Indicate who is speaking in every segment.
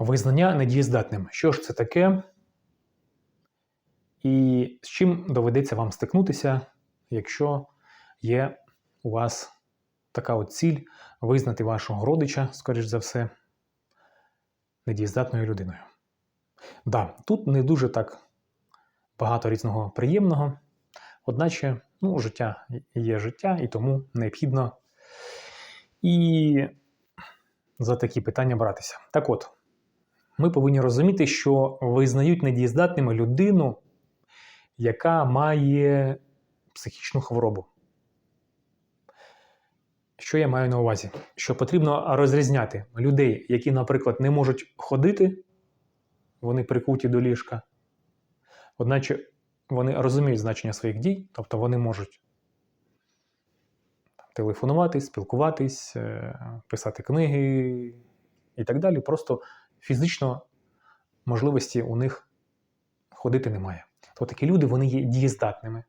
Speaker 1: Визнання недієздатним. Що ж це таке? І з чим доведеться вам стикнутися, якщо є у вас така от ціль визнати вашого родича, скоріш за все, недієздатною людиною. Да, тут не дуже так багато різного приємного, одначе ну, життя є життя, і тому необхідно і за такі питання братися. Так от, ми повинні розуміти, що визнають недієздатними людину, яка має психічну хворобу. Що я маю на увазі? Що потрібно розрізняти людей, які, наприклад, не можуть ходити, вони прикуті до ліжка, одначе вони розуміють значення своїх дій, тобто вони можуть телефонувати, спілкуватись, е, писати книги і так далі. Просто фізично можливості у них ходити немає. То такі люди вони є дієздатними.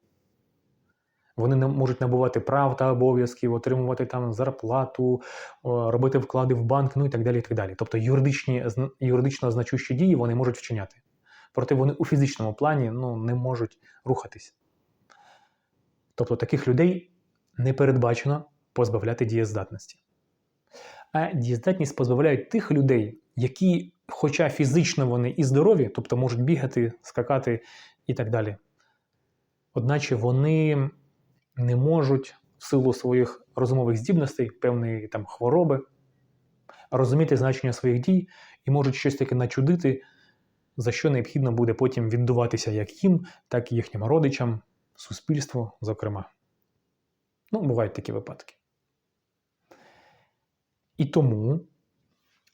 Speaker 1: Вони не можуть набувати прав та обов'язків, отримувати там зарплату, робити вклади в банк, ну і так далі. і так далі. Тобто юридичні, юридично значущі дії вони можуть вчиняти. Проте вони у фізичному плані ну, не можуть рухатись. Тобто таких людей не передбачено позбавляти дієздатності. А дієздатність позбавляють тих людей, які, хоча фізично вони і здорові, тобто можуть бігати, скакати і так далі, одначе вони не можуть в силу своїх розумових здібностей, певної там хвороби, розуміти значення своїх дій і можуть щось таке начудити, за що необхідно буде потім віддуватися як їм, так і їхнім родичам, суспільству, зокрема. Ну, бувають такі випадки. І тому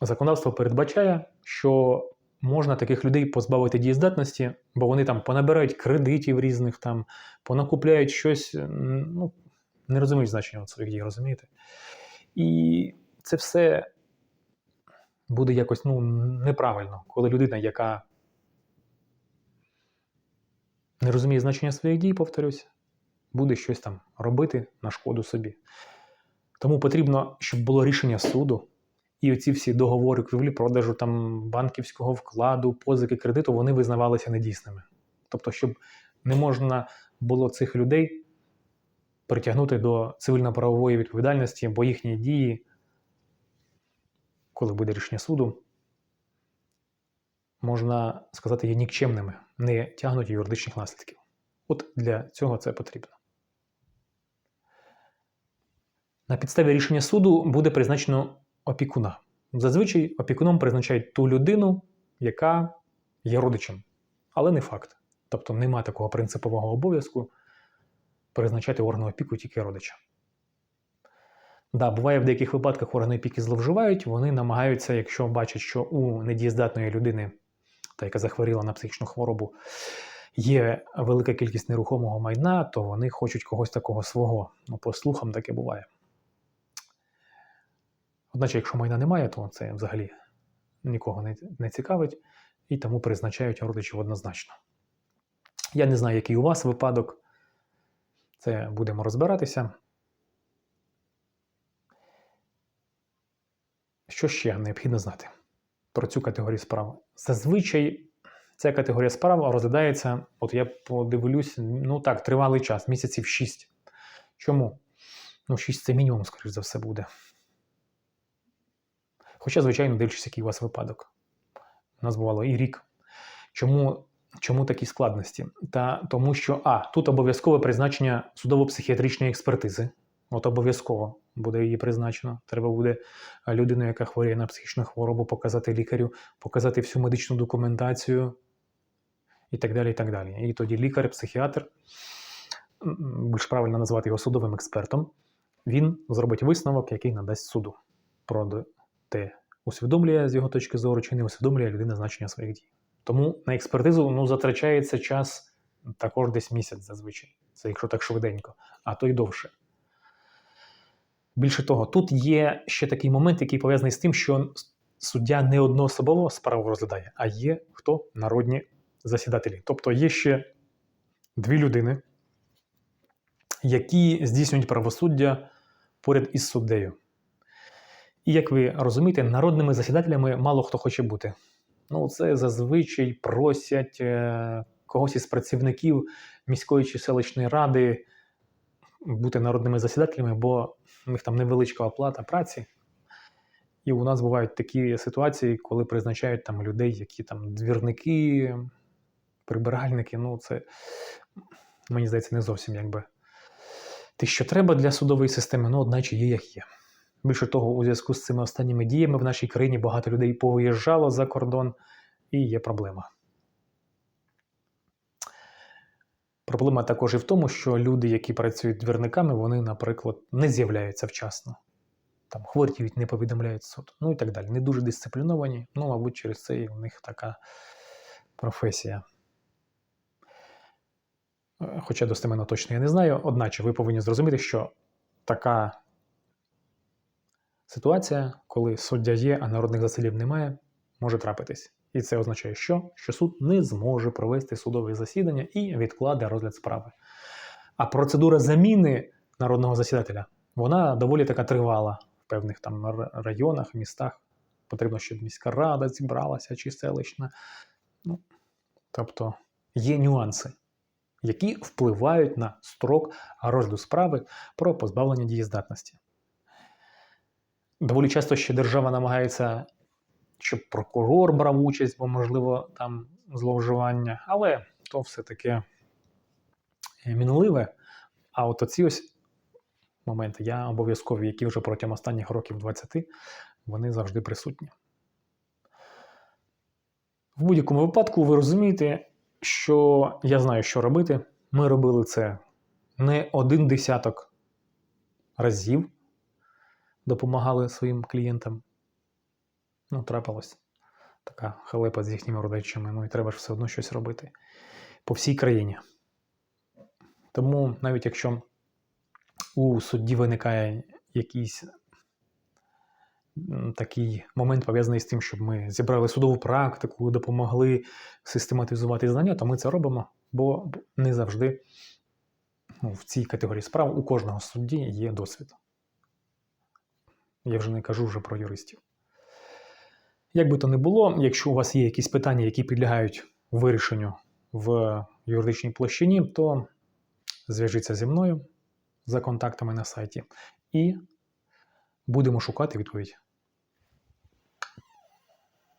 Speaker 1: законодавство передбачає, що можна таких людей позбавити дієздатності, бо вони там понабирають кредитів різних, там, понакупляють щось, ну, не розуміють значення своїх дій, розумієте? І це все буде якось ну, неправильно, коли людина, яка не розуміє значення своїх дій, повторюсь, буде щось там робити на шкоду собі. Тому потрібно, щоб було рішення суду, і оці всі договори купівлі-продажу там банківського вкладу, позики кредиту, вони визнавалися недійсними. Тобто, щоб не можна було цих людей притягнути до цивільно-правової відповідальності, бо їхні дії, коли буде рішення суду, можна сказати, є нікчемними, не тягнуть юридичних наслідків. От для цього це потрібно. На підставі рішення суду буде призначено опікуна. Зазвичай опікуном призначають ту людину, яка є родичем, але не факт. Тобто нема такого принципового обов'язку призначати органу опіку тільки родича. Да, буває в деяких випадках органи опіки зловживають, вони намагаються, якщо бачать, що у недієздатної людини, та яка захворіла на психічну хворобу, є велика кількість нерухомого майна, то вони хочуть когось такого свого. Ну, по слухам таке буває. Одначе, якщо майна немає, то це взагалі нікого не, не цікавить і тому призначають родичів однозначно. Я не знаю, який у вас випадок. Це будемо розбиратися. Що ще необхідно знати про цю категорію справ? Зазвичай ця категорія справ розглядається, от я подивлюсь, ну так, тривалий час, місяців 6. Чому? Ну, 6 це мінімум, скоріш за все, буде. Хоча, звичайно, дивлячись, який у вас випадок. У нас бувало і рік. Чому, чому такі складності? Та тому що А, тут обов'язкове призначення судово-психіатричної експертизи. От обов'язково буде її призначено. Треба буде людину, яка хворіє на психічну хворобу, показати лікарю, показати всю медичну документацію і так далі. І так далі. І тоді лікар, психіатр, більш правильно назвати його судовим експертом, він зробить висновок, який надасть суду про те, усвідомлює з його точки зору, чи не усвідомлює людина значення своїх дій. Тому на експертизу ну, затрачається час також десь місяць зазвичай. Це якщо так швиденько, а то й довше. Більше того, тут є ще такий момент, який пов'язаний з тим, що суддя не одноособово справу розглядає, а є хто народні засідателі. Тобто є ще дві людини, які здійснюють правосуддя поряд із суддею. І як ви розумієте, народними засідателями мало хто хоче бути. Ну, це зазвичай просять е, когось із працівників міської чи селищної ради бути народними засідателями, бо у них там невеличка оплата праці. І у нас бувають такі ситуації, коли призначають там людей, які там двірники, прибиральники. Ну, це мені здається, не зовсім якби те, що треба для судової системи, ну, одначе є як є. Більше того, у зв'язку з цими останніми діями в нашій країні багато людей повиїжджало за кордон, і є проблема. Проблема також і в тому, що люди, які працюють двірниками, вони, наприклад, не з'являються вчасно. Там хворіють, не повідомляють суд, ну і так далі. Не дуже дисципліновані, ну, мабуть, через це і у них така професія. Хоча достеменно точно я не знаю, одначе ви повинні зрозуміти, що така ситуація, коли суддя є, а народних засідів немає, може трапитись. І це означає, що? Що суд не зможе провести судове засідання і відкладе розгляд справи. А процедура заміни народного засідателя вона доволі така тривала в певних там районах, містах. Потрібно, щоб міська рада зібралася чи селищна. Ну, тобто є нюанси, які впливають на строк розгляду справи про позбавлення дієздатності. Доволі часто ще держава намагається, щоб прокурор брав участь, бо, можливо, там зловживання, але то все таке мінливе. А от оці ось моменти, я обов'язкові, які вже протягом останніх років 20, вони завжди присутні. В будь-якому випадку ви розумієте, що я знаю, що робити. Ми робили це не один десяток разів, допомагали своїм клієнтам. Ну, трапилась така халепа з їхніми родичами. Ну і треба ж все одно щось робити по всій країні. Тому навіть якщо у судді виникає якийсь такий момент пов'язаний з тим, щоб ми зібрали судову практику, допомогли систематизувати знання, то ми це робимо, бо не завжди ну, в цій категорії справ у кожного судді є досвід. Я вже не кажу вже про юристів. Як би то не було, якщо у вас є якісь питання, які підлягають вирішенню в юридичній площині, то зв'яжіться зі мною за контактами на сайті і будемо шукати відповідь